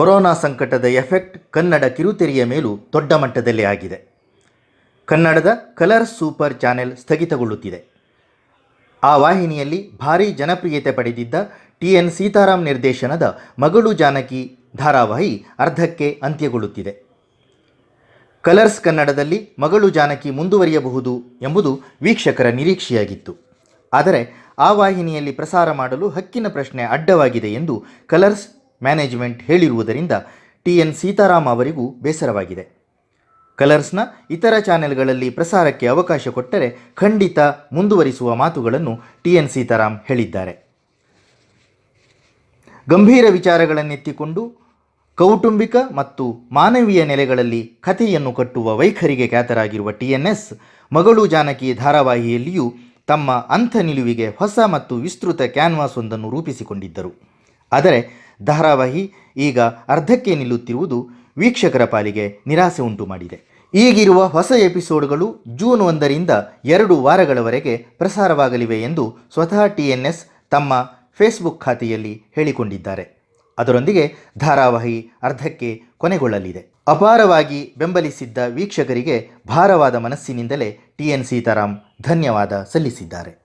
Corona ಸಂಕಟದ effect Kannada ಕಿರುತೆರೆಯ ಮೇಲೂ ದೊಡ್ಡ ಮಟ್ಟದಲ್ಲೇ ಆಗಿದೆ. ಕನ್ನಡದ ಕಲರ್ ಸೂಪರ್ ಚಾನೆಲ್ ಸ್ಥಗಿತಗೊಳ್ಳುತ್ತಿದೆ. ಆ ವಾಹಿನಿಯಲ್ಲಿ ಭಾರೀ ಜನಪ್ರಿಯತೆ ಪಡೆದಿದ್ದ ಟಿ ಎನ್ ಸೀತಾರಾಮ್ ನಿರ್ದೇಶನದ ಮಗಳು ಜಾನಕಿ ಧಾರಾವಾಹಿ ಅರ್ಧಕ್ಕೆ ಅಂತ್ಯಗೊಳ್ಳುತ್ತಿದೆ. ಕಲರ್ಸ್ ಕನ್ನಡದಲ್ಲಿ ಮಗಳು ಜಾನಕಿ ಮುಂದುವರಿಯಬಹುದು ಎಂಬುದು ವೀಕ್ಷಕರ ನಿರೀಕ್ಷೆಯಾಗಿತ್ತು. ಆದರೆ ಆ ವಾಹಿನಿಯಲ್ಲಿ ಪ್ರಸಾರ ಮಾಡಲು ಹಕ್ಕಿನ ಪ್ರಶ್ನೆ ಅಡ್ಡವಾಗಿದೆ ಎಂದು ಕಲರ್ಸ್ ಮ್ಯಾನೇಜ್ಮೆಂಟ್ ಹೇಳಿರುವುದರಿಂದ ಟಿ ಎನ್ ಸೀತಾರಾಮ್ ಅವರಿಗೂ ಬೇಸರವಾಗಿದೆ. ಕಲರ್ಸ್ನ ಇತರ ಚಾನೆಲ್ಗಳಲ್ಲಿ ಪ್ರಸಾರಕ್ಕೆ ಅವಕಾಶ ಕೊಟ್ಟರೆ ಖಂಡಿತ ಮುಂದುವರಿಸುವ ಮಾತುಗಳನ್ನು ಟಿ ಎನ್ ಸೀತಾರಾಮ್ ಹೇಳಿದ್ದಾರೆ. ಗಂಭೀರ ವಿಚಾರಗಳನ್ನೆತ್ತಿಕೊಂಡು ಕೌಟುಂಬಿಕ ಮತ್ತು ಮಾನವೀಯ ನೆಲೆಗಳಲ್ಲಿ ಕಥೆಯನ್ನು ಕಟ್ಟುವ ವೈಖರಿಗೆ ಖ್ಯಾತರಾಗಿರುವ T N S, Magalu Janaki ಧಾರಾವಾಹಿಯಲ್ಲಿಯೂ ತಮ್ಮ ಅಂಥ ನಿಲುವಿಗೆ ಹೊಸ ಮತ್ತು ವಿಸ್ತೃತ ಕ್ಯಾನ್ವಾಸ್ ಒಂದನ್ನು ರೂಪಿಸಿಕೊಂಡಿದ್ದರು. ಆದರೆ ಧಾರಾವಾಹಿ ಈಗ ಅರ್ಧಕ್ಕೆ ನಿಲ್ಲುತ್ತಿರುವುದು ವೀಕ್ಷಕರ ಪಾಲಿಗೆ ನಿರಾಸೆ ಉಂಟು ಮಾಡಿದೆ. ಈಗಿರುವ ಹೊಸ ಎಪಿಸೋಡ್ಗಳು ಜೂನ್ ಒಂದರಿಂದ ಎರಡು ವಾರಗಳವರೆಗೆ ಪ್ರಸಾರವಾಗಲಿವೆ ಎಂದು ಸ್ವತಃ ಟಿ ತಮ್ಮ ಫೇಸ್ಬುಕ್ ಖಾತೆಯಲ್ಲಿ ಹೇಳಿಕೊಂಡಿದ್ದಾರೆ. ಅದರೊಂದಿಗೆ ಧಾರಾವಾಹಿ ಅರ್ಧಕ್ಕೆ ಕೊನೆಗೊಳ್ಳಲಿದೆ. ಅಪಾರವಾಗಿ ಬೆಂಬಲಿಸಿದ್ದ ವೀಕ್ಷಕರಿಗೆ ಭಾರವಾದ ಮನಸ್ಸಿನಿಂದಲೇ ಟಿ ಎನ್ ಸೀತಾರಾಮ್ ಧನ್ಯವಾದ ಸಲ್ಲಿಸಿದ್ದಾರೆ.